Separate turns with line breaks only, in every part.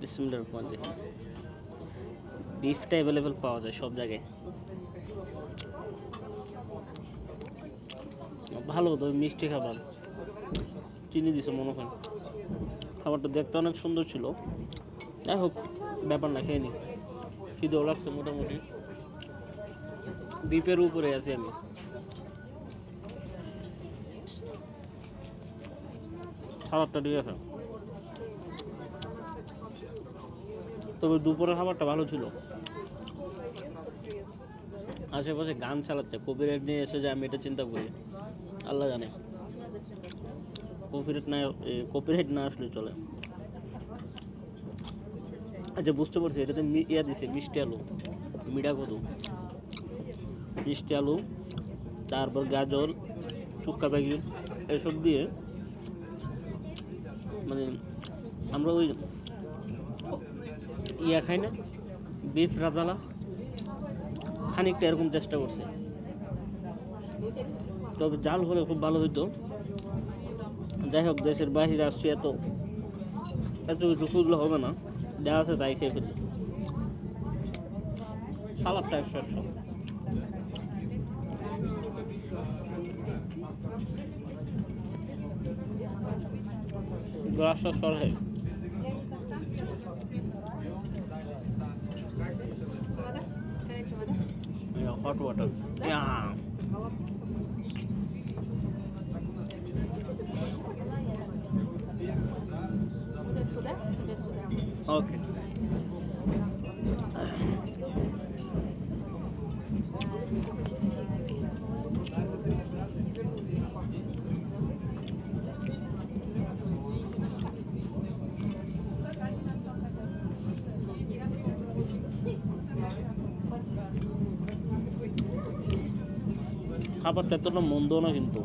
বিসমিল্লাহ রহমান রহিম। বিফটা অ্যাভেলেবেল পাওয়া যায় সব জায়গায়। ভালো, তবে মিষ্টি খাবার। চিনি দিছে মনে হয়। খাবারটা দেখতে অনেক সুন্দর ছিল। যাই হোক, ব্যাপার না, খেয়ে নি। খিদেও লাগছে মোটামুটি। বিপের উপরে আছি আমি। খাবারটা ঠিক আছে তবে দুপুরের খাবারটা ভালো ছিল। আশেপাশে গান চালাচ্ছে, কপিরাইট নিয়ে এসে যে আমি এটা চিন্তা করি। আল্লাহ জানে। কপিরাইট না কপিরাইট না আসলে চলে। আচ্ছা বুঝতে পারছি এটাতে ইয়া দিছে, মিষ্টি আলু, মিঠা কদু। মিষ্টি আলু, তারপর গাজর, চুক্কা প্যাকেট, এসব দিয়ে মানে আমরা ওই ইয়া খাই না বিফ রাজালা। খানিকটা এরকম চেষ্টা করছে। তবে জাল হলে খুব ভালো হইতো। যাই হোক, দেশের বাহিরে আসছি এত এত কিছু খুঁজলে হবে না। যা আছে তাই খেয়ে ফেলি সালাদটা একশো একশো গ্লাসটা সরে
hot water. Yeah.
Okay. খাবারটা এতটা মন্দ না কিন্তু।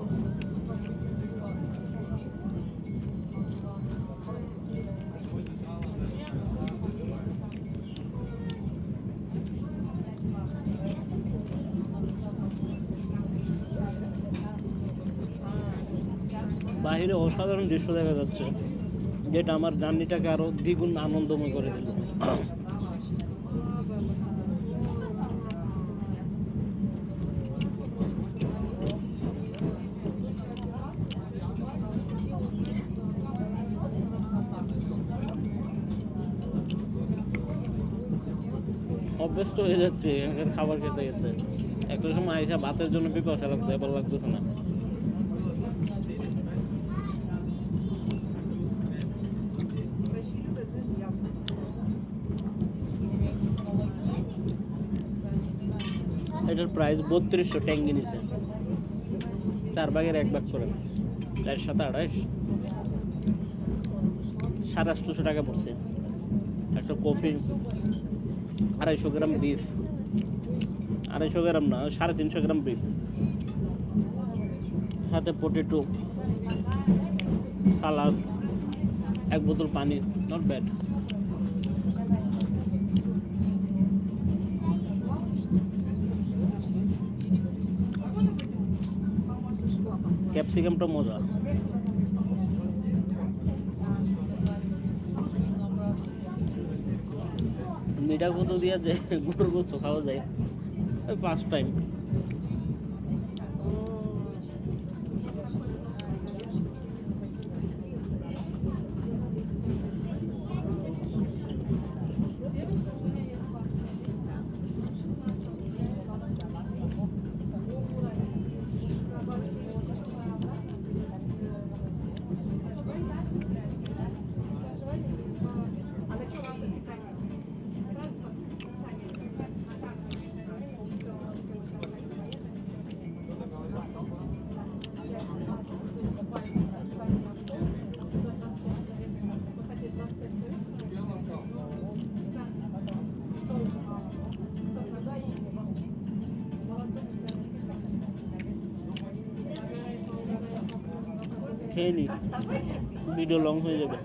বাইরে অসাধারণ দৃশ্য দেখা যাচ্ছে, যেটা আমার জার্নিটাকে আরও দ্বিগুণ আনন্দময় করে দিল। অভ্যস্ত হয়ে যাচ্ছে এখানকার খাবার খেতে খেতে। একটা সময় আইসা ভাতের জন্য পিপাসা লাগতো এবার লাগতেছে না। এটার প্রাইস বত্রিশশো ট্যাঙ্গি নিছে। চার ভাগের এক ভাগ করে। চার সাথে আড়াইশ। সাড়ে টাকা পড়ছে। একটা কফি। আড়াইশো গ্রাম বিফ আড়াইশো গ্রাম না, সাড়ে তিনশো গ্রাম বিফ সাথে পটেটো সালাদ এক বোতল পানি নট ব্যাড ক্যাপসিকামটা মজা। মিঠা কত দিয়া যে গরুর গোস্ত খাওয়া যায়। ফার্স্ট টাইম খেয়ে নি। ভিডিও লং হয়ে যাবে।